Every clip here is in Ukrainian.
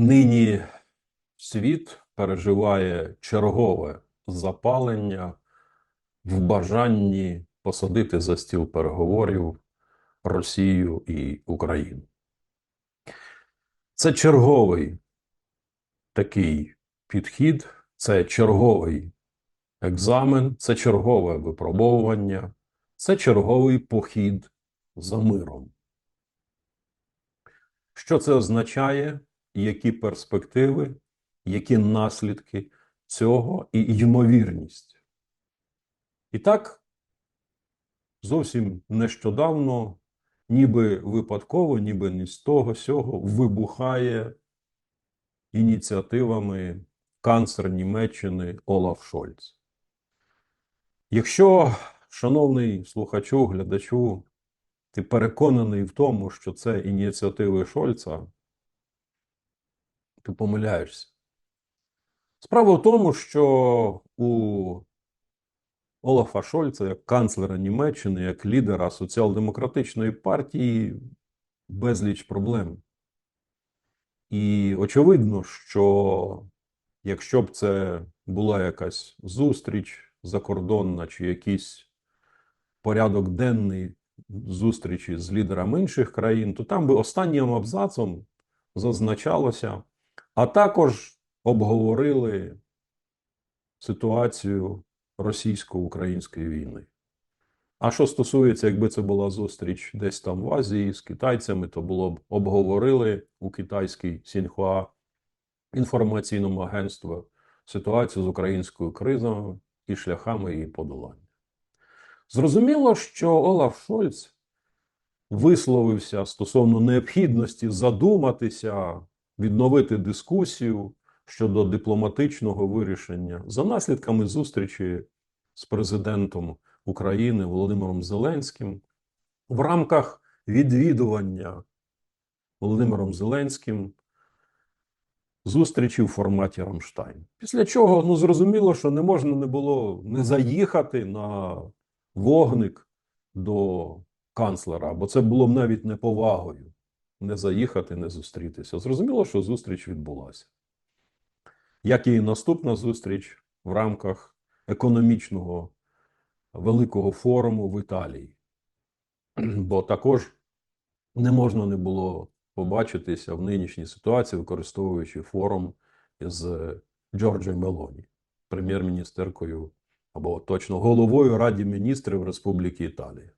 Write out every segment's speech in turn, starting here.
Нині світ переживає чергове запалення в бажанні посадити за стіл переговорів Росію і Україну. Це черговий такий підхід, це черговий екзамен, це чергове випробовування, це черговий похід за миром. Що це означає, які перспективи, які наслідки цього і ймовірність? І так, зовсім нещодавно, ніби випадково, ніби ні з того сього, вибухає ініціативами канцлер Німеччини Олаф Шольц. Якщо, шановний слухачу, глядачу, ти переконаний в тому, що це ініціативи Шольца, ти помиляєшся. Справа в тому, що у Олафа Шольца, як канцлера Німеччини, як лідера соціал-демократичної партії, безліч проблем. І очевидно, що якщо б це була якась зустріч закордонна чи якийсь порядок денний зустрічі з лідерами інших країн, то там би останнім абзацом зазначалося, а також обговорили ситуацію російсько-української війни. А що стосується, якби це була зустріч десь там в Азії з китайцями, то було б обговорили у китайській Сіньхуа інформаційному агентстві ситуацію з українською кризою і шляхами її подолання. Зрозуміло, що Олаф Шольц висловився стосовно необхідності задуматися, відновити дискусію щодо дипломатичного вирішення за наслідками зустрічі з президентом України Володимиром Зеленським в рамках відвідування Володимиром Зеленським зустрічі в форматі Рамштайн. Після чого ну зрозуміло, що не можна не було не заїхати на вогник до канцлера, бо це було б навіть неповагою не заїхати, не зустрітися. Зрозуміло, що зустріч відбулася. Як і наступна зустріч в рамках економічного великого форуму в Італії. Бо також не можна не було побачитися в нинішній ситуації, використовуючи форум з Джорджем Мелоні, прем'єр-міністеркою або точно головою Раді міністрів Республіки Італія.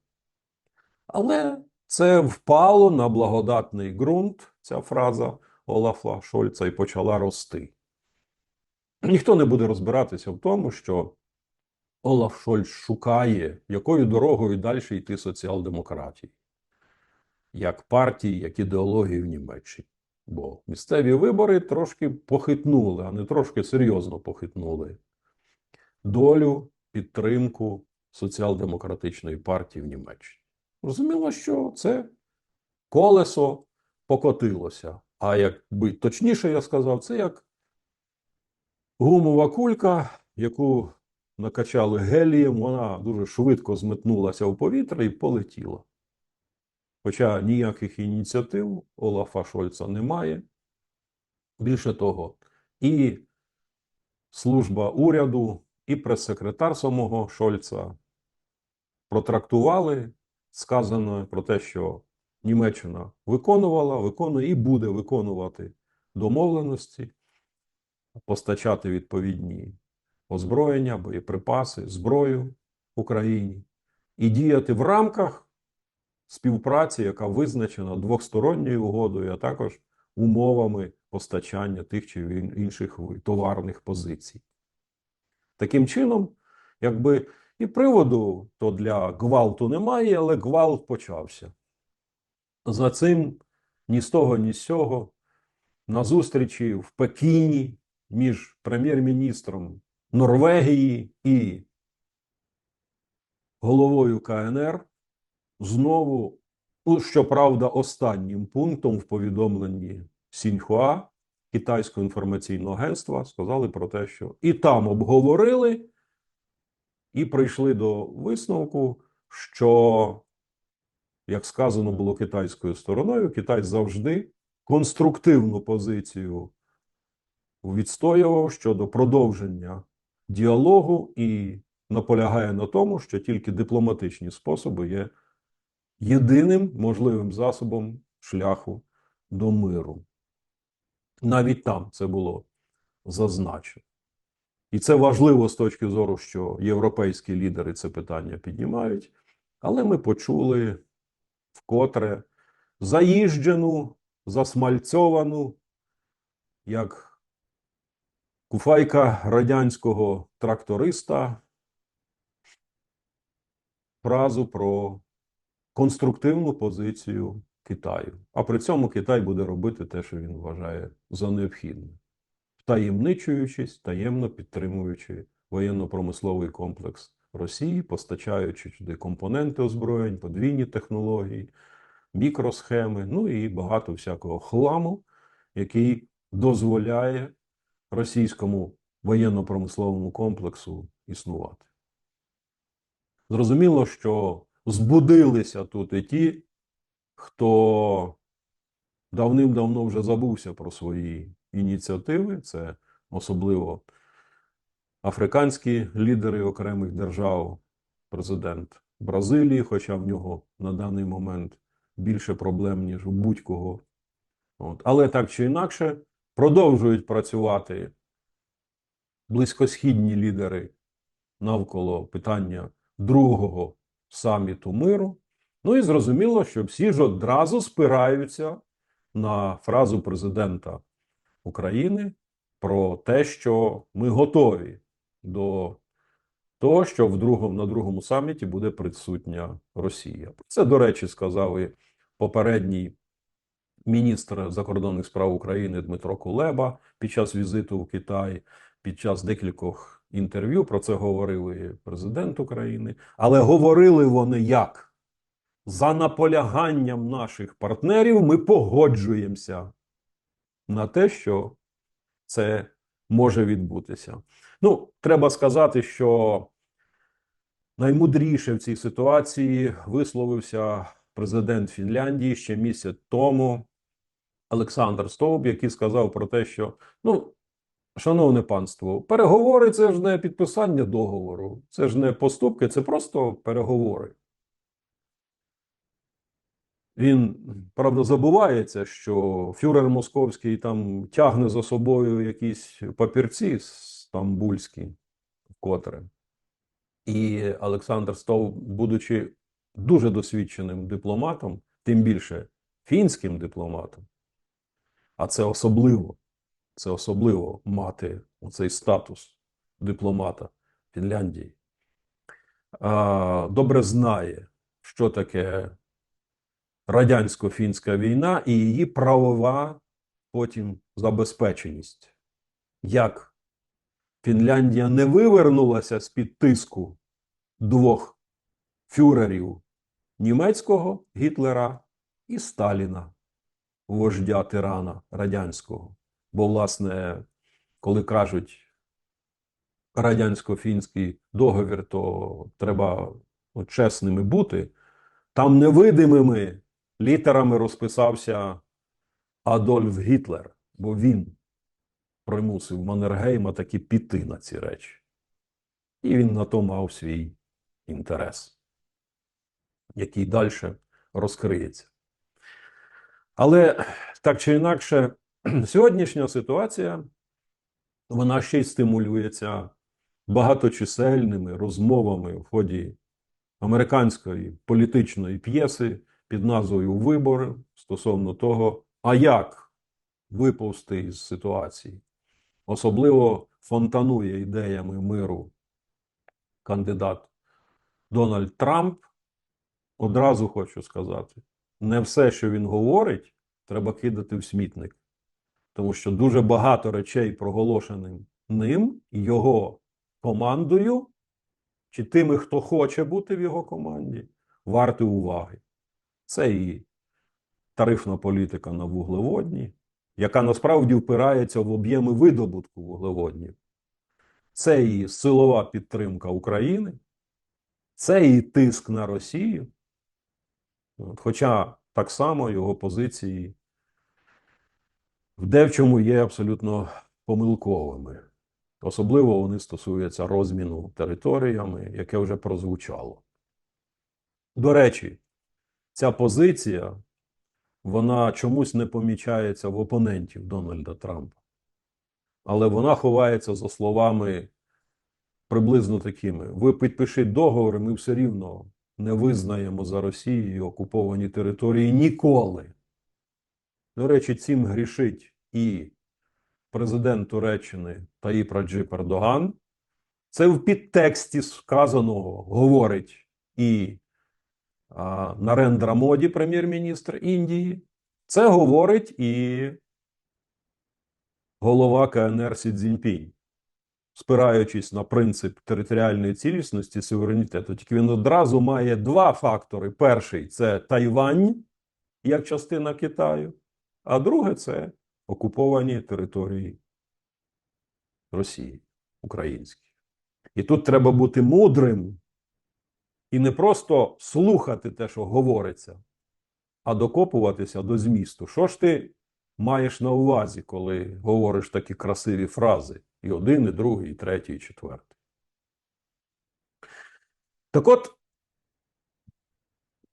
Але це впало на благодатний ґрунт, ця фраза Олафа Шольца, і почала рости. Ніхто не буде розбиратися в тому, що Олаф Шольц шукає, якою дорогою далі йти соціал-демократії, як партії, як ідеології в Німеччині. Бо місцеві вибори трошки похитнули, а не трошки серйозно похитнули долю, підтримку соціал-демократичної партії в Німеччині. Розуміло, що це колесо покотилося. А якби точніше я сказав, це як гумова кулька, яку накачали гелієм, вона дуже швидко зметнулася в повітря і полетіла. Хоча ніяких ініціатив Олафа Шольца немає. Більше того, і служба уряду, і прес-секретар самого Шольца протрактували сказано про те, що Німеччина виконувала, виконує і буде виконувати домовленості, постачати відповідні озброєння, боєприпаси, зброю Україні і діяти в рамках співпраці, яка визначена двосторонньою угодою, а також умовами постачання тих чи інших товарних позицій. Таким чином, якби і приводу то для гвалту немає, але гвалт почався. За цим ні з того, ні з цього на зустрічі в Пекіні між прем'єр-міністром Норвегії і головою КНР знову, ну, щоправда, останнім пунктом в повідомленні Сіньхуа Китайського інформаційного агентства сказали про те, що і там обговорили, і прийшли до висновку, що, як сказано було китайською стороною, Китай завжди конструктивну позицію відстоював щодо продовження діалогу і наполягає на тому, що тільки дипломатичні способи є єдиним можливим засобом шляху до миру. Навіть там це було зазначено. І це важливо з точки зору, що європейські лідери це питання піднімають. Але ми почули вкотре заїжджену, засмальцьовану, як куфайка радянського тракториста, фразу про конструктивну позицію Китаю. А при цьому Китай буде робити те, що він вважає за необхідне, втаємничуючись, таємно підтримуючи воєнно-промисловий комплекс Росії, постачаючи туди компоненти озброєнь, подвійні технології, мікросхеми, ну і багато всякого хламу, який дозволяє російському воєнно-промисловому комплексу існувати. Зрозуміло, що збудилися тут і ті, хто давним-давно вже забувся про свої ініціативи, це особливо африканські лідери окремих держав, президент Бразилії, хоча в нього на даний момент більше проблем, ніж у будь-кого. Але так чи інакше продовжують працювати близькосхідні лідери навколо питання другого саміту миру. Ну і зрозуміло, що всі ж одразу спираються на фразу президента України про те, що ми готові до того, що в другому, на другому саміті буде присутня Росія. Це, до речі, сказав і попередній міністр закордонних справ України Дмитро Кулеба під час візиту в Китай, під час декількох інтерв'ю. Про це говорив і президент України. Але говорили вони як? За наполяганням наших партнерів ми погоджуємося на те, що це може відбутися. Ну, треба сказати, що наймудріше в цій ситуації висловився президент Фінляндії ще місяць тому Олександр Стовб, який сказав про те, що ну, шановне панство, переговори це ж не підписання договору, це ж не поступки, це просто переговори. Він, правда, забувається, що фюрер московський там тягне за собою якісь папірці стамбульські, вкотре. І Олександр Стов, будучи дуже досвідченим дипломатом, тим більше фінським дипломатом, а це особливо, це особливо мати цей статус дипломата Фінляндії, добре знає, що таке радянсько-фінська війна і її правова потім забезпеченість. Як Фінляндія не вивернулася з-під тиску двох фюрерів німецького Гітлера і Сталіна, вождя тирана радянського. Бо, власне, коли кажуть радянсько-фінський договір, то треба ну, чесними бути. Там невидимими літерами розписався Адольф Гітлер, бо він примусив Маннергейма таки піти на ці речі. І він на то мав свій інтерес, який далі розкриється. Але так чи інакше, сьогоднішня ситуація вона ще й стимулюється багаточисельними розмовами в ході американської політичної п'єси під назвою Вибори стосовно того, а як виповзти із ситуації. Особливо фонтанує ідеями миру кандидат Дональд Трамп. Одразу хочу сказати, не все, що він говорить, треба кидати в смітник. Тому що дуже багато речей, проголошеним ним, його командою, чи тими, хто хоче бути в його команді, варті уваги. Це і тарифна політика на вуглеводні, яка насправді впирається в об'єми видобутку вуглеводнів. Це і силова підтримка України, це і тиск на Росію. Хоча так само його позиції в дечому є абсолютно помилковими. Особливо вони стосуються розміну територіями, яке вже прозвучало. До речі, ця позиція вона чомусь не помічається в опонентів Дональда Трампа. Але вона ховається за словами приблизно такими: ви підпишіть договор, ми все рівно не визнаємо за Росією окуповані території ніколи. До речі, цим грішить і президент Туреччини Таїп Раджип Ердоган. Це в підтексті сказаного говорить і Нарендра Моді, прем'єр-міністр Індії. Це говорить і голова КНР Сі Цзіньпінь, спираючись на принцип територіальної цілісності суверенітету. Тільки він одразу має два фактори: перший це Тайвань як частина Китаю, а друге це окуповані території Росії, українські. І тут треба бути мудрим і не просто слухати те, що говориться, а докопуватися до змісту. Що ж ти маєш на увазі, коли говориш такі красиві фрази? І один, і другий, і третій, і четвертий. Так от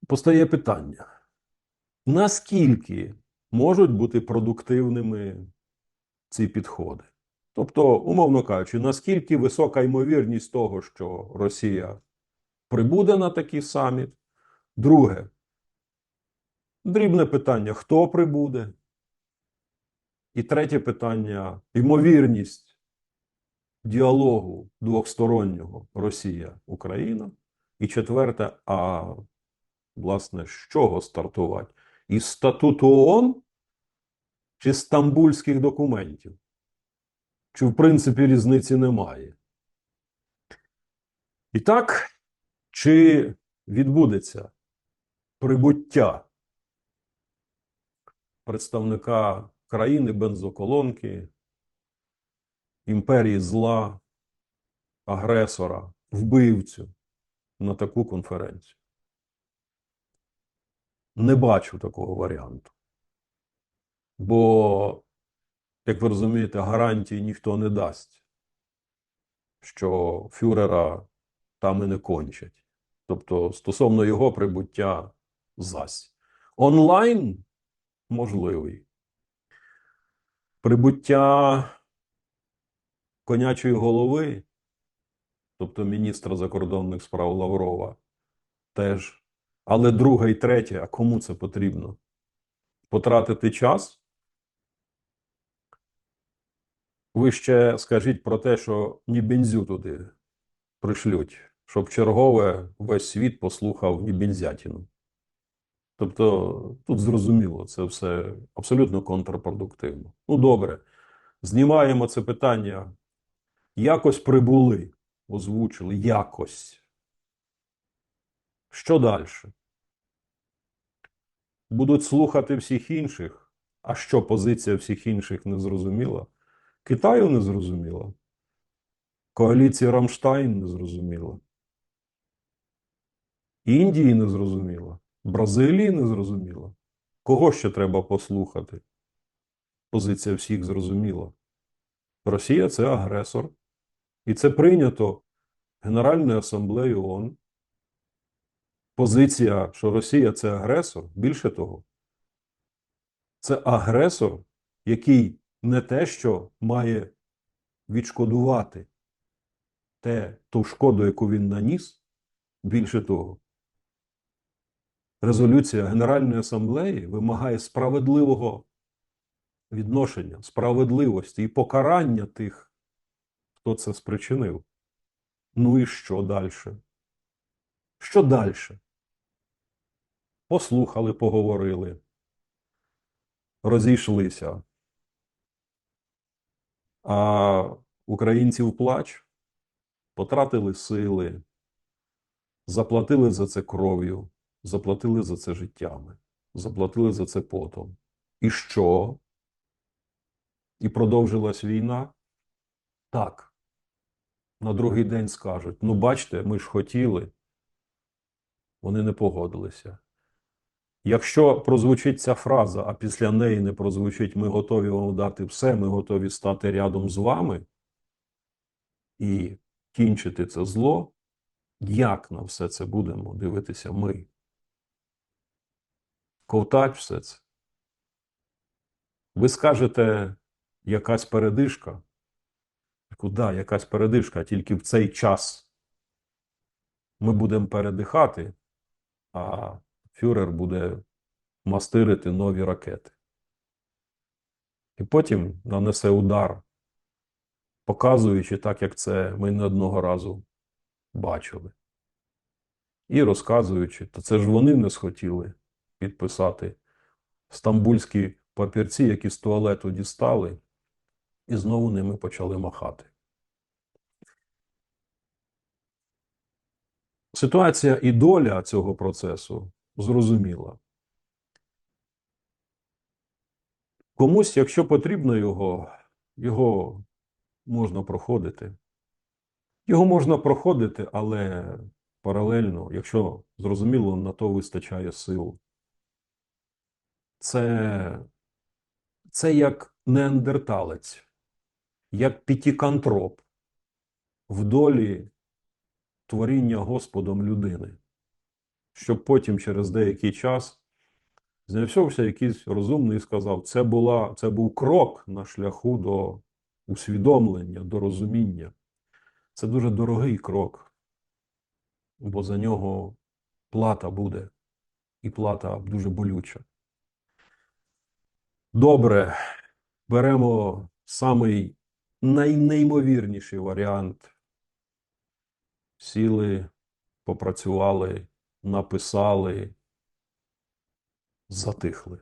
постає питання: наскільки можуть бути продуктивними ці підходи? Тобто, умовно кажучи, наскільки висока ймовірність того, що Росія прибуде на такий саміт? Друге, дрібне питання: хто прибуде? І третє питання: ймовірність діалогу двостороннього Росія-Україна. І четверте, а власне, з чого стартувати? Із статуту ООН чи стамбульських документів? Чи в принципі різниці немає? І так, чи відбудеться прибуття представника країни бензоколонки, імперії зла, агресора, вбивцю на таку конференцію? Не бачу такого варіанту. Бо, як ви розумієте, гарантії ніхто не дасть, що фюрера там і не кончать. Тобто, стосовно його прибуття зась. Онлайн можливий. Прибуття конячої голови, тобто міністра закордонних справ Лаврова, теж. Але друге і третє, а кому це потрібно? Потратити час? Ви ще скажіть про те, що ні бензю туди пришлють, щоб чергове весь світ послухав ні бензятіну. Тобто тут зрозуміло, це все абсолютно контрпродуктивно. Ну, добре, знімаємо це питання. Якось прибули, озвучили, якось. Що далі? Будуть слухати всіх інших. А що позиція всіх інших не зрозуміла? Китаю не зрозуміла. Коаліції Рамштайн не зрозуміла. Індії не зрозуміла. Бразилії не зрозуміла. Кого ще треба послухати? Позиція всіх зрозуміла. Росія це агресор. І це прийнято Генеральною асамблеєю ООН. Позиція, що Росія це агресор, більше того, це агресор, який не те, що має відшкодувати те, ту шкоду, яку він наніс, більше того. Резолюція Генеральної асамблеї вимагає справедливого відношення, справедливості і покарання тих, хто це спричинив. Ну і що далі? Що далі? Послухали, поговорили, розійшлися. А українців плач, потратили сили, заплатили за це кров'ю, заплатили за це життями, заплатили за це потом. І що? І продовжилась війна? Так. На другий день скажуть: ну, бачите, ми ж хотіли. Вони не погодилися. Якщо прозвучить ця фраза, а після неї не прозвучить ми готові вам дати все, ми готові стати рядом з вами і кінчити це зло, як на все це будемо дивитися ми? Ковтать все це. Ви скажете, якась передишка. Куди якась передишка, тільки в цей час ми будемо передихати, а фюрер буде мастирити нові ракети. І потім нанесе удар, показуючи так, як це ми не одного разу бачили. І розказуючи, то це ж вони не схотіли підписати стамбульські папірці, які з туалету дістали, і знову ними почали махати. Ситуація і доля цього процесу зрозуміла. Комусь, якщо потрібно його, його можна проходити. Його можна проходити, але паралельно, якщо зрозуміло, на то вистачає сил. Це, це як неандерталець, як пітікантроп в долі творіння Господом людини, щоб потім через деякий час знайшовся якийсь розумний і сказав, це, була, це був крок на шляху до усвідомлення, до розуміння. Це дуже дорогий крок, бо за нього плата буде, і плата дуже болюча. Добре, беремо самий найнеймовірніший варіант. Сіли, попрацювали, написали, затихли.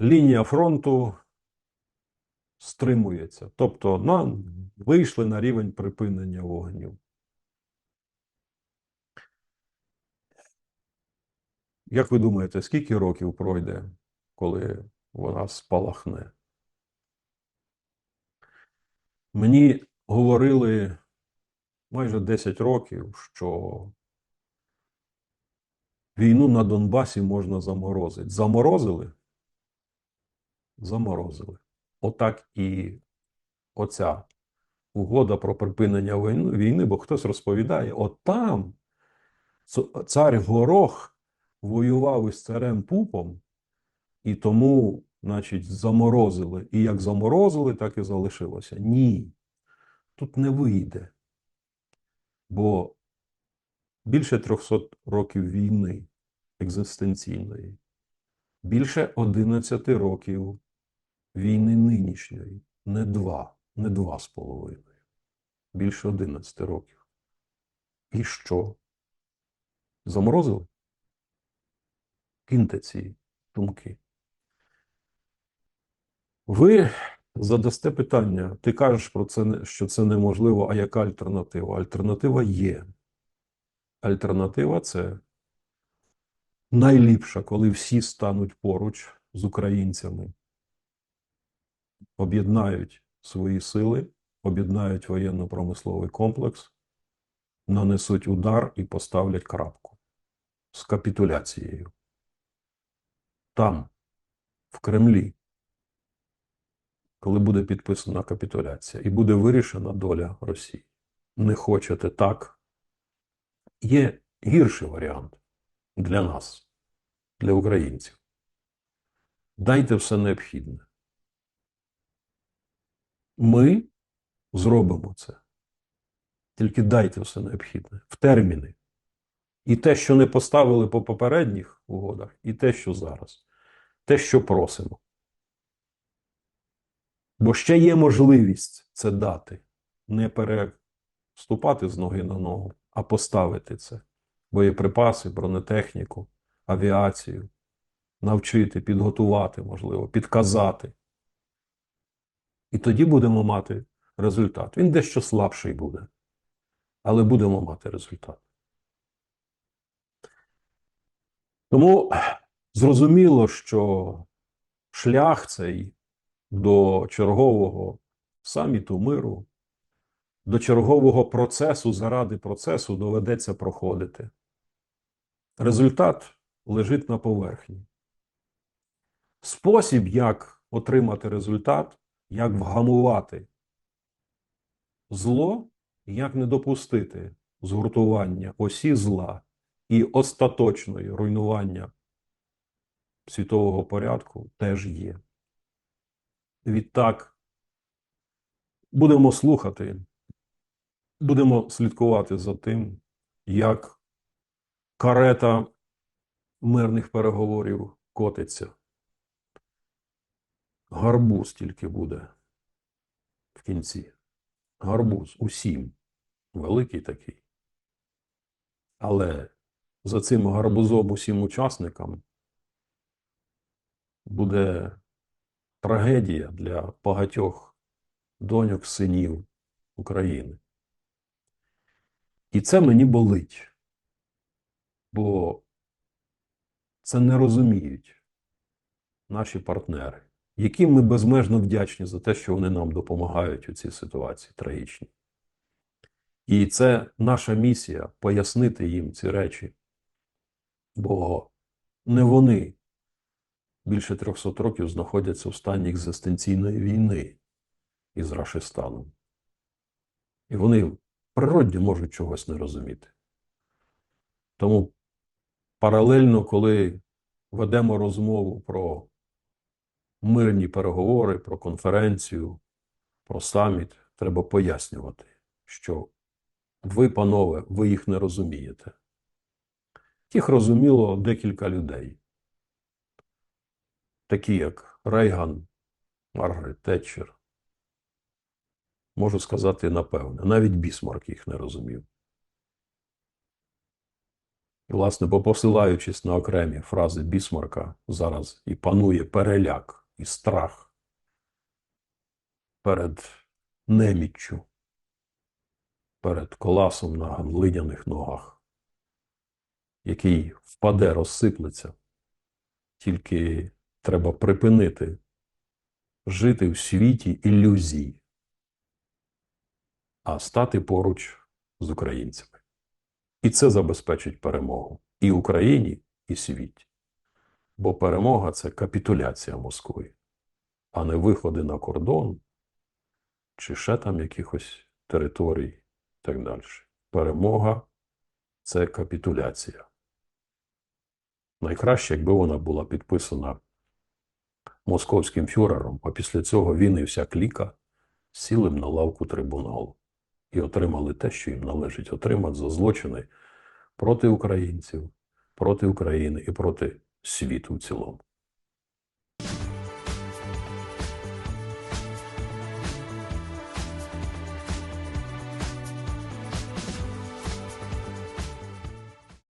Лінія фронту стримується. Тобто на, вийшли на рівень припинення вогню. Як ви думаєте, скільки років пройде, коли вона спалахне? Мені говорили майже 10 років, що війну на Донбасі можна заморозити. Заморозили? Заморозили. Отак і оця угода про припинення війни, бо хтось розповідає, от там цар Горох воював із царем Пупом, і тому, значить, заморозили. І як заморозили, так і залишилося. Ні, тут не вийде. Бо більше 300 років війни екзистенційної, більше 11 років війни нинішньої, не два, не два з половиною, більше 11 років. І що? Заморозили? Киньте ці думки. Ви задасте питання, ти кажеш про це, що це неможливо, а яка альтернатива? Альтернатива є. Альтернатива це найліпша, коли всі стануть поруч з українцями, об'єднають свої сили, об'єднають воєнно-промисловий комплекс, нанесуть удар і поставлять крапку з капітуляцією. Там, в Кремлі, коли буде підписана капітуляція і буде вирішена доля Росії. Не хочете так. Є гірший варіант для нас, для українців. Дайте все необхідне. Ми зробимо це. Тільки дайте все необхідне в терміни. І те, що не поставили по попередніх угодах, і те, що зараз, те, що просимо. Бо ще є можливість це дати, не переступати з ноги на ногу, а поставити це. Боєприпаси, бронетехніку, авіацію, навчити, підготувати, можливо, підказати. І тоді будемо мати результат. Він дещо слабший буде, але будемо мати результат. Тому зрозуміло, що шлях цей до чергового саміту миру, до чергового процесу заради процесу доведеться проходити. результат лежить на поверхні. Спосіб, як отримати результат, як вгамувати зло, як не допустити згуртування осі зла і остаточної руйнування світового порядку теж є. Відтак, будемо слухати, будемо слідкувати за тим, як карета мирних переговорів котиться. Гарбуз тільки буде в кінці. Гарбуз усім. Великий такий. Але за цим гарбузом усім учасникам буде трагедія для багатьох доньок, синів України. І це мені болить, бо це не розуміють наші партнери, яким ми безмежно вдячні за те, що вони нам допомагають у цій ситуації трагічній. І це наша місія пояснити їм ці речі, бо не вони більше 300 років знаходяться в стані екзистенційної війни із Рашистаном. І вони природні можуть чогось не розуміти. Тому паралельно, коли ведемо розмову про мирні переговори, про конференцію, про саміт, треба пояснювати, що ви, панове, ви їх не розумієте. Їх розуміло декілька людей, такі як Рейган, Маргарет Тетчер. Можу сказати напевне, навіть Бісмарк їх не розумів. І, власне, бо посилаючись на окремі фрази Бісмарка, зараз і панує переляк і страх перед неміччю, перед коласом на глиняних ногах, який впаде, розсиплеться. Тільки треба припинити жити в світі ілюзій, а стати поруч з українцями. І це забезпечить перемогу і Україні, і світі. Бо перемога це капітуляція Москви, а не виходи на кордон чи ще там якихось територій і так далі. Перемога це капітуляція. Найкраще, якби вона була підписана московським фюрером, а після цього він і вся кліка сіли б на лавку трибуналу і отримали те, що їм належить отримати за злочини проти українців, проти України і проти світу в цілому.